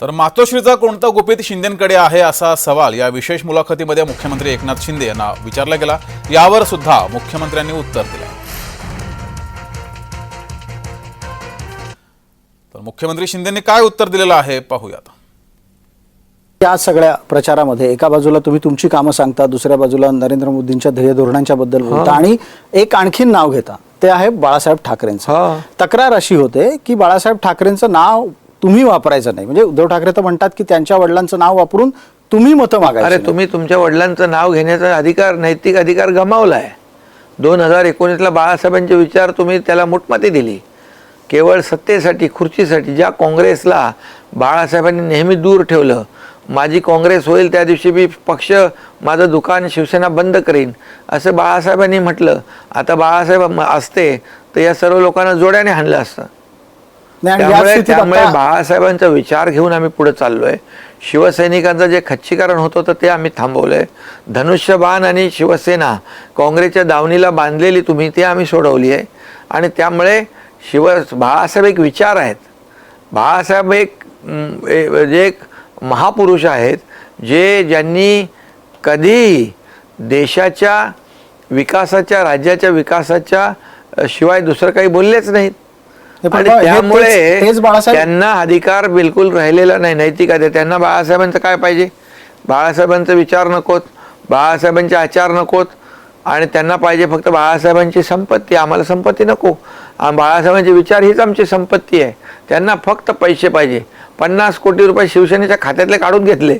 तर मातोश्रीचा कोणता गुपित शिंदेकडे आहे असा सवाल या विशेष मुलाखतीमध्ये मुख्यमंत्री एकनाथ शिंदे यांना विचारला गेला. यावर सुद्धा मुख्यमंत्र्यांनी उत्तर दिलं. तर मुख्यमंत्री शिंदेंनी काय उत्तर दिलेलं आहे पाहूयात. या सगळ्या प्रचारामध्ये एका बाजूला तुम्ही तुमची कामं सांगता दुसऱ्या बाजूला नरेंद्र मोदींच्या ध्येय धोरणांच्या बद्दल बोलता आणि एक आणखीन नाव घेता. ते आहे बाळासाहेब ठाकरेंचं. तक्रार अशी होते की बाळासाहेब ठाकरेंचं नाव तुम्ही वापरायचं नाही. म्हणजे उद्धव ठाकरे तर म्हणतात की त्यांच्या वडिलांचं नाव वापरून तुम्ही मतं मागायची अरे. तुम्ही तुमच्या वडिलांचं नाव घेण्याचा अधिकार नैतिक अधिकार गमावलाय. दोन हजार एकोणीसला बाळासाहेबांचे विचार तुम्ही त्याला मुठमती दिली. केवळ सत्तेसाठी खुर्चीसाठी ज्या काँग्रेसला बाळासाहेबांनी नेहमी दूर ठेवलं माझी काँग्रेस होईल त्या दिवशी मी पक्ष माझं दुकान शिवसेना बंद करीन असं बाळासाहेबांनी म्हटलं. आता बाळासाहेब असते तर या सर्व लोकांना जोड्याने हाणलं असतं. नाही, आणि या त्यामुळे स्थितीत त्यामुळे आता- बाळासाहेबांचा विचार घेऊन आम्ही पुढे चाललोय. शिवसैनिकांचं जे खच्चीकरण होत होतं ते आम्ही थांबवलंय. धनुष्यबाण आणि शिवसेना काँग्रेसच्या दावणीला बांधलेली तुम्ही ती आम्ही सोडवली आहे. आणि त्यामुळे शिव बाळासाहेब एक विचार आहेत. बाळासाहेब एक ए- जे एक महापुरुष आहेत जे ज्यांनी कधी देशाच्या विकासाच्या राज्याच्या विकासाच्या अ, शिवाय दुसरं काही बोललेच नाहीत. आणि हे त्यामुळे त्यांना अधिकार बिलकुल राहिलेला नाही नैतिक अधिकार त्यांना बाळासाहेबांचं काय पाहिजे? बाळासाहेबांचे विचार नकोत बाळासाहेबांचे आचार नकोत आणि त्यांना पाहिजे फक्त बाळासाहेबांची संपत्ती. आम्हाला संपत्ती नको. आणि बाळासाहेबांचे विचार हीच आमची संपत्ती आहे. त्यांना फक्त पैसे पाहिजे. पन्नास कोटी रुपये शिवसेनेच्या खात्यातले काढून घेतले.